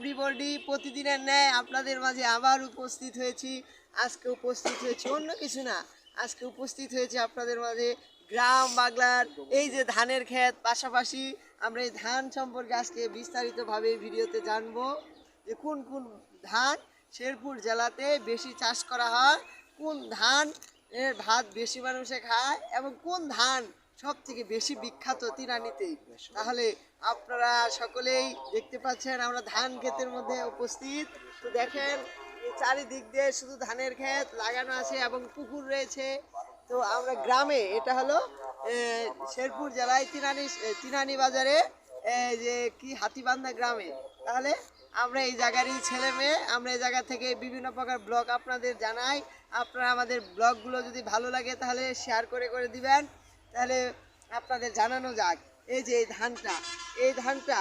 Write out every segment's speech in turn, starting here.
Everybody প্রতিদিনের ন্যায় আপনাদের মাঝে আবার উপস্থিত হয়েছি। আজকে উপস্থিত হয়েছি অন্য কিছু না। আজকে উপস্থিত হয়েছে আপনাদের মাঝে গ্রাম বাংলার এই যে ধানের ক্ষেত। পাশাপাশি আমরা এই ধান সম্পর্কে আজকে বিস্তারিতভাবে ভিডিওতে জানব যে কোন কোন ধান শেরপুর জেলাতে বেশি চাষ করা হয়, কোন ধান এর ভাত বেশি মানুষে খায় এবং কোন ধান সব থেকে বেশি বিখ্যাত তিরানিতেই তাহলে আপনারা সকলেই দেখতে পাচ্ছেন আমরা ধান ক্ষেতের মধ্যে উপস্থিত। তো দেখেন চারিদিক দিয়ে শুধু ধানের ক্ষেত লাগানো আছে এবং পুকুর রয়েছে। তো আমরা গ্রামে, এটা হলো শেরপুর জেলায় তিনানি তিনানি বাজারে যে কি হাতিবান্ধা গ্রামে। তাহলে আমরা এই জায়গারই ছেলে মেয়ে, আমরা এই জায়গা থেকে বিভিন্ন প্রকার ব্লগ আপনাদের জানাই। আপনারা আমাদের ব্লগগুলো যদি ভালো লাগে তাহলে শেয়ার করে করে দিবেন। তাহলে আপনাদের জানানো যাক এই যে এই ধানটা এই ধানটা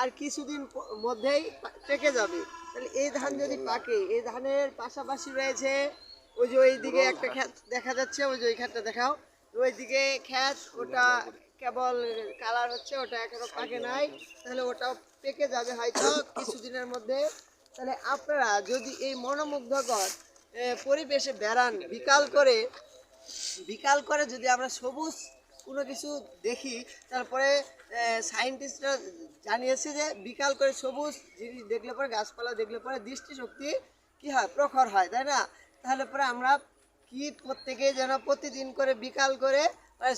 আর কিছুদিন মধ্যেই পেকে যাবে। তাহলে এই ধান যদি পাকে এই ধানের পাশাপাশি রয়েছে ওই যে ওই দিকে একটা ক্ষেত দেখা যাচ্ছে ওই যে ওই ক্ষেতটা দেখাও। ওই দিকে ক্ষেত ওটা কেবল কালার হচ্ছে ওটা এখনও পাকে নাই। তাহলে ওটাও পেকে যাবে হয়তো কিছুদিনের মধ্যে। তাহলে আপনারা যদি এই মনোমুগ্ধকর পরিবেশে বেড়ান বিকাল করে বিকাল করে যদি আমরা সবুজ কোনো কিছু দেখি, তারপরে সায়েন্টিস্টরা জানিয়েছে যে বিকাল করে সবুজ জিনিস দেখলে পরে, গাছপালা দেখলে পরে দৃষ্টিশক্তি কি হয়? প্রখর হয়, তাই না? তাহলে পরে আমরা কি প্রত্যেকে যেন প্রতিদিন করে বিকাল করে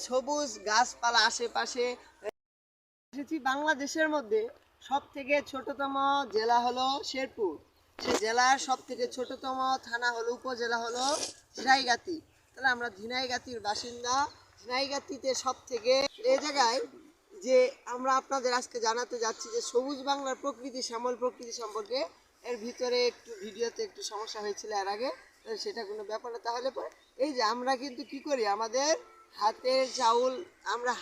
সবুজ গাছপালা আশেপাশে এসেছি। বাংলাদেশের মধ্যে সব থেকে ছোটতম জেলা হলো শেরপুর। সে জেলার সব থেকে ছোটতম থানা হলো, উপজেলা হলো ঝিনাইগাতি তাহলে আমরা ঝিনাইগাতির বাসিন্দা। ঝিনাইগাতিতে সব থেকে এই জায়গায় যে আমরা আপনাদের আজকে জানাতে যাচ্ছি যে সবুজ বাংলার প্রকৃতি, শ্যামল প্রকৃতি সম্পর্কে। এর ভিতরে একটু ভিডিওতে একটু সমস্যা হয়েছিল এর আগে সেটা কোনো ব্যাপার না। তাহলে পরে এই যে আমরা কিন্তু কি করি? আমাদের হাতের চাউল আমরা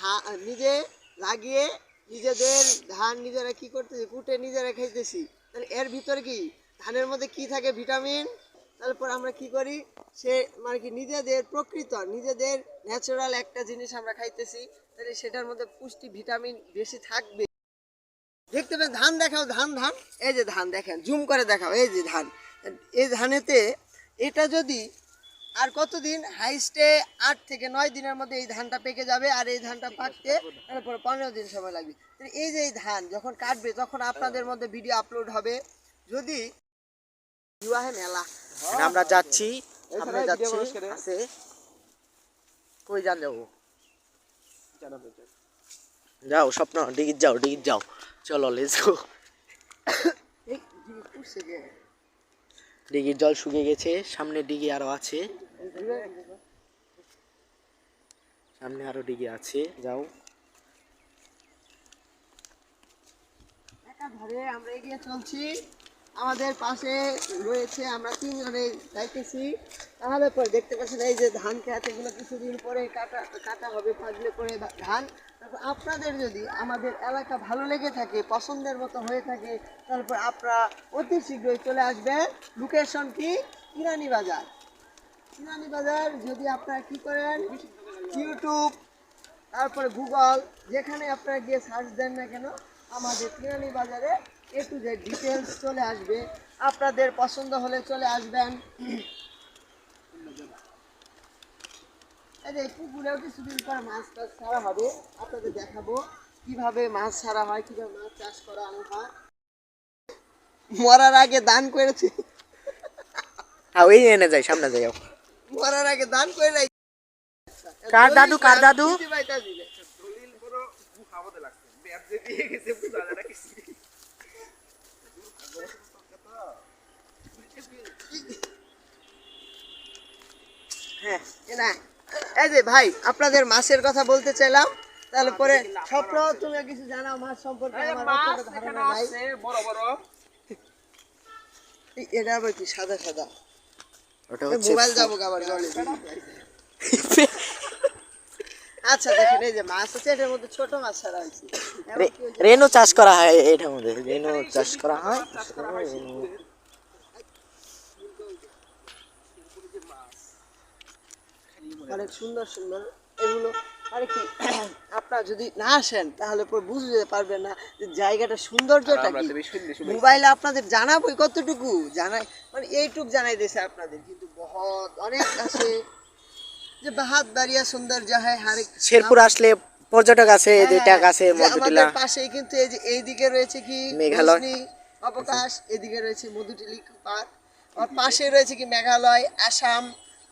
নিজে লাগিয়ে নিজেদের ধান নিজেরা কি করতেছি? কুটে নিজেরা খাইতেছি। তাহলে এর ভিতরে কি? ধানের মধ্যে কি থাকে? ভিটামিন? তারপর আমরা কি করি? সে মানে কি নিজেদের প্রকৃত, নিজেদের ন্যাচারাল একটা জিনিস আমরা খাইতেছি, তাহলে সেটার মধ্যে পুষ্টি ভিটামিন বেশি থাকবে। দেখতে পেন ধান দেখাও, ধান ধান। এই যে ধান দেখেন, জুম করে দেখাও, এই যে ধান। এই ধানেতে এটা যদি আর কতদিন? হাইস্টে আট থেকে নয় দিনের মধ্যে এই ধানটা পেকে যাবে, আর এই ধানটা পাকতে তারপরে পনেরো দিন সময় লাগবে। এই যে এই ধান যখন কাটবে, তখন আপনাদের মধ্যে ভিডিও আপলোড হবে। যদি বিবাহে মেলা আমরা যাচ্ছি সামনে যাচ্ছি আছে কই যান যাব যাও স্বপ্ন ডিগিট যাও ডিগিট যাও। চলো? ডিগির জল শুকিয়ে গেছে সামনে ডিগি আরও আছে। সামনে আরও ডিগি আছে যাও। একা ধরে আমরা এগিয়ে চলছি। আমাদের পাশে রয়েছে, আমরা তিনজনে যাইতেছি। তাহলে পরে দেখতে পাচ্ছেন এই যে ধান খেত, এগুলো কিছুদিন পরে কাটা কাটা হবে পাকলে পরে ধান। তারপর আপনাদের যদি আমাদের এলাকা ভালো লেগে থাকে, পছন্দের মতো হয়ে থাকে, তারপর আপনারা অতি শীঘ্রই চলে আসবেন। লোকেশন কি? ইরানি বাজার। ইরানি বাজার, যদি আপনারা কি করেন, ইউটিউব, তারপরে গুগল, যেখানে আপনারা গিয়ে সার্চ দেন না কেন, আমাদের কিরানি বাজারে এ টু জেড ডিটেলস চলে আসবে। আপনাদের পছন্দ হলে চলে আসবেন। এই পুকুরেও কিছুদিন পর মাছ টাছ ছাড়া হবে। আপনাদের দেখাবো কীভাবে মাছ ছাড়া হয় কীভাবে মাছ চাষ করা হয়। মরার আগে দান করেছে। ওই এনে যাই সামনে যাই মরার আগে দান করে কার দাদু, কার দাদু? এ না এই যে ভাই আপনাদের মাছের কথা বলতে চাইলাম তাহলে পরে স্বপ্ন তুমি কিছু জানাও মাছ সম্পর্কে আমার ধারণা নাই। এই, এটা আবার কি সাদা সাদা? ওটা হচ্ছে মোবাইল যাব আবার জলে আচ্ছা দেখেন এই যে মাছ আছে এটার মধ্যে ছোট মাছ ছাড়া হয়েছে। যে রেনু চাষ করা হয় এটার মধ্যে রেনু চাষ করা হয়। অনেক সুন্দর সুন্দর। এগুলো মানে কি আপনারা যদি না আসেন তাহলে পরে বুঝতে পারবেন না যে জায়গাটা সৌন্দর্যটা কি। সুন্দর সুন্দর। মোবাইলে আপনাদের জানাবোই কতটুকু জানাই মানে এইটুক জানাই দিয়েছে আপনাদের। কিন্তু বহুত অনেক আছে। যে বাহাত বাড়িয়া সৌন্দর্য হয় হারে শেরপুর আসলে পর্যটক আছে হ্যাঁ, দুইটা গাছে মধুটিলা। আমাদের পাশেই কিন্তু এই যে এইদিকে রয়েছে কি মেঘালয়। অবকাশ এদিকে রয়েছে মধুটিলি পার্ক। আর পাশে রয়েছে কি মেঘালয় আসাম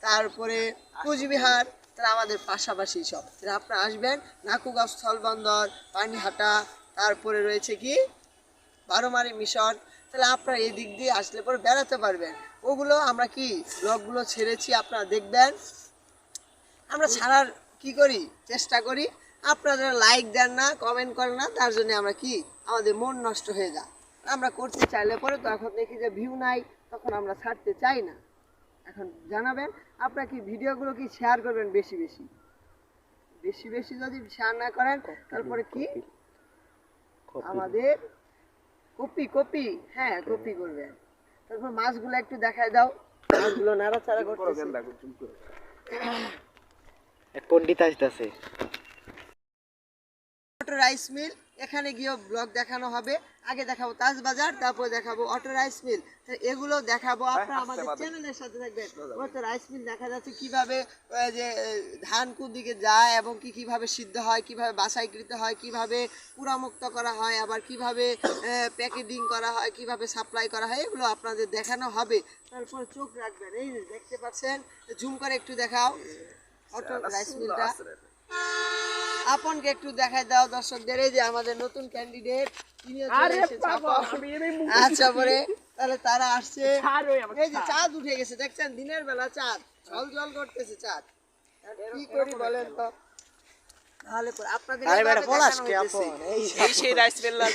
তারপরে কুচবিহার, তারা আমাদের পাশাপাশি সব। তাহলে আপনারা আসবেন, নাকুগাঁও স্থলবন্দর, পানিহাটা, তারপরে রয়েছে কি? বারোমারি মিশন। তাহলে আপনারা এই দিক দিয়ে আসলে পরে বেড়াতে পারবেন। ওগুলো আমরা কি, ব্লগগুলো ছেড়েছি, আপনারা দেখবেন। আমরা ছাড়ার কি করি? চেষ্টা করি। আপনারা লাইক দেন না কমেন্ট করেন না, তার জন্য আমরা কি? আমাদের মন নষ্ট হয়ে যায়। আমরা করতে চাইলে পরে তখন দেখি যে ভিউ নাই, তখন আমরা ছাড়তে চাই না। এখন জানাবেন আপনার কি ভিডিওগুলো কি শেয়ার করবেন বেশি বেশি? বেশি বেশি যদি শেয়ার না করেন তারপরে কি? আমাদের কপি কপি হ্যাঁ কপি করবেন। তারপর মাছগুলো একটু দেখায় দাও। মাছগুলো নাড়াচাড়া করতেছে। পন্ডিত আসতেছে। অটো রাইস মিল এখানে গিয়েও ব্লগ দেখানো হবে। আগে দেখাবো তাজ বাজার তারপর দেখাবো অটো রাইস মিল। এগুলো দেখাবো আপনারা আমাদের চ্যানেলের সাথে থাকবেন। অটো রাইস মিল দেখা যাচ্ছে কীভাবে যে ধান কোন দিকে যায় এবং কি কীভাবে সিদ্ধ হয় কীভাবে বাছাইকৃত হয় কীভাবে পুরামুক্ত করা হয় আবার কীভাবে প্যাকেটিং করা হয় কীভাবে সাপ্লাই করা হয় এগুলো আপনাদের দেখানো হবে। তারপর চোখ রাখবেন। এই দেখতে পাচ্ছেন জুম করে একটু দেখাও। অটো রাইস মিলটা। আপনকে একটু দেখাই দাও দর্শকদের এই যে আমাদের নতুন ক্যান্ডিডেট। আচ্ছা পরে তাহলে তারা আসছে। এই যে চাঁদ উঠে গেছে দেখছেন? দিনের বেলা চাঁদ জল জল করতেছে চাঁদ। কি করি বলেন তো? তাহলে আপনাদের এই সেই রাইস বেল্লা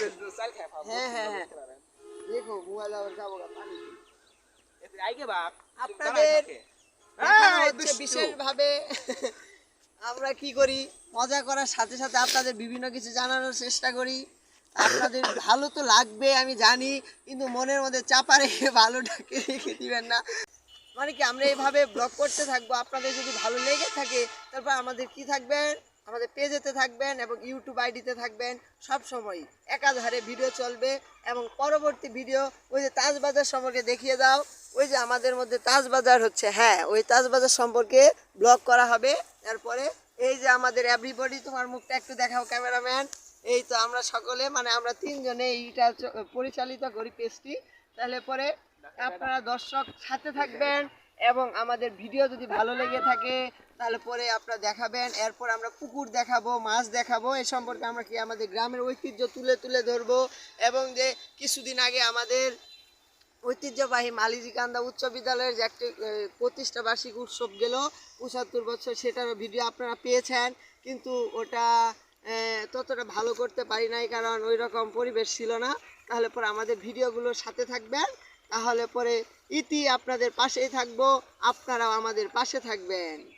হ্যাঁ হ্যাঁ হ্যাঁ। দেখো মোবাইল আবার যাব গা, পানি দিই। আপনাদের বিশেষভাবে আমরা কি করি? মজা করার সাথে সাথে আপনাদের বিভিন্ন কিছু জানানোর চেষ্টা করি। আপনাদের ভালো তো লাগবে, আমি জানি, কিন্তু মনের মধ্যে চাপা রেখে ভালোটাকে রেখে দিবেন না। মানে কি, আমরা এইভাবে ব্লগ করতে থাকব, আপনাদের যদি ভালো লেগে থাকে, তারপর আমাদের কি থাকবেন আমাদের পেজেতে থাকবেন এবং ইউটিউব আইডিতে থাকবেন, সব সময় একাধারে ভিডিও চলবে এবং পরবর্তী ভিডিও ওই যে তাজবাজার সম্পর্কে দেখিয়ে দাও। ওই যে আমাদের মধ্যে তাজবাজার হচ্ছে হ্যাঁ ওই তাজবাজার সম্পর্কে ব্লগ করা হবে তারপরে এই যে আমাদের এভরিবডি তোমার মুখটা একটু দেখাও ক্যামেরাম্যান। এই তো আমরা সকলে মানে আমরা তিনজনে এইটা পরিচালিত করি পেজটি। তাহলে পরে আপনারা দর্শক সাথে থাকবেন এবং আমাদের ভিডিও যদি ভালো লেগে থাকে, তাহলে পরে আপনারা দেখাবেন। এরপর আমরা পুকুর দেখাবো, মাছ দেখাবো। এ সম্পর্কে আমরা কি আমাদের গ্রামের ঐতিহ্য তুলে তুলে ধরবো? এবং যে কিছুদিন আগে আমাদের ঐতিহ্যবাহী মালিজিকান্দা উচ্চ বিদ্যালয়ের যে একটি প্রতিষ্ঠা বার্ষিক উৎসব গেল। পঁচাত্তর বছর সেটার ভিডিও আপনারা পেয়েছেন। কিন্তু ওটা ততটা ভালো করতে পারি নাই কারণ ওই রকম পরিবেশ ছিল না। তাহলে পরে আমাদের ভিডিওগুলোর সাথে থাকবেন। তাহলে পরে ইতি আপনাদের পাশেই থাকব। আপনারাও আমাদের পাশে থাকবেন।